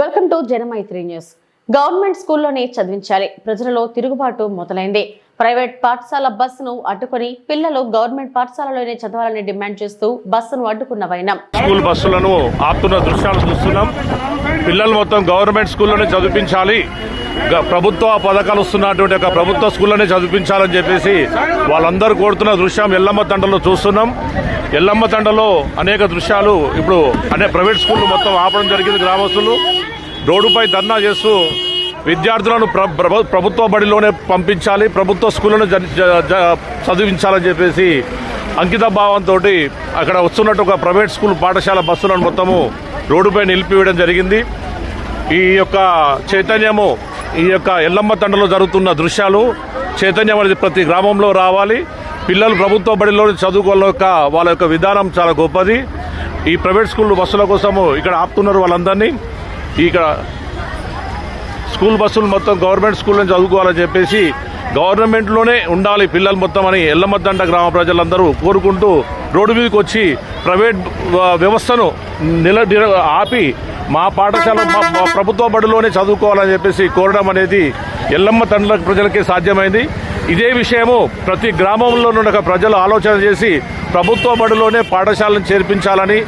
Welcome to Janamaitri news. Government స్కూల్లోనే చదివించాలి. ప్రజలలో తిరుగుబాటు మొదలైంది. ప్రైవేట్ పాఠశాల బస్సును అడ్డుకొని పిల్లలు గవర్నమెంట్ పాఠశాలలోనే చదవాలని డిమాండ్ చేస్తూ బస్సును అడ్డుకున్న వైనం. స్కూల్ బస్సులను ఆపుతున్న దృశ్యాలు చూస్తున్నాం. పిల్లలు మొత్తం గవర్నమెంట్ స్కూల్లోనే చదివించాలి. గ- ప్రభుత్వ పథకాలు వస్తున్నటువంటి ఒక ప్రభుత్వ స్కూల్లోనే చదివించాలని చెప్పేసి వాళ్ళందరూ కోరుతున్న దృశ్యం ఎల్లమ్మ తండలో చూస్తున్నాం. ఎల్లమ్మ తండలో అనేక దృశ్యాలు ఇప్పుడు అనే ప్రైవేట్ స్కూళ్ళు మొత్తం ఆపడం జరిగింది గ్రామస్తులు. రోడ్డుపై ధర్నా చేస్తూ విద్యార్థులను ప్రభుత్వ బడిలోనే పంపించాలి ప్రభుత్వ స్కూళ్ళను చదివించాలని చెప్పేసి అంకిత భావంతో అక్కడ వస్తున్నట్టు ఒక ప్రైవేట్ స్కూల్ పాఠశాల బస్సులను మొత్తము రోడ్డుపై నిలిపివేయడం జరిగింది. ఈ యొక్క చైతన్యము ఈ యొక్క ఎల్లమ్మ తండలో జరుగుతున్న దృశ్యాలు చైతన్యం అనేది ప్రతి గ్రామంలో రావాలి. పిల్లలు ప్రభుత్వ బడిలో చదువుకోవాల యొక్క వాళ్ళ యొక్క విధానం చాలా గొప్పది. ఈ ప్రైవేట్ స్కూల్ బస్సుల కోసము ఇక్కడ ఆపుతున్నారు వాళ్ళందరినీ. ఇక్కడ స్కూల్ బస్సులు మొత్తం గవర్నమెంట్ స్కూల్ నుంచి చదువుకోవాలని చెప్పేసి గవర్నమెంట్లోనే ఉండాలి పిల్లలు మొత్తం అని ఎల్లమద్దంట గ్రామ ప్రజలందరూ కోరుకుంటూ రోడ్డు మీదకి వచ్చి ప్రైవేట్ వ్యవస్థను నిల ఆపి మా పాఠశాల మా మా ప్రభుత్వ బడిలోనే చదువుకోవాలని చెప్పేసి కోరడం అనేది ఎల్లమ్మ తండ్రుల ప్రజలకే సాధ్యమైంది. ఇదే విషయము ప్రతి గ్రామంలో ఉన్న ప్రజలు ఆలోచన చేసి ప్రభుత్వ బడిలోనే పాఠశాలను చేర్పించాలని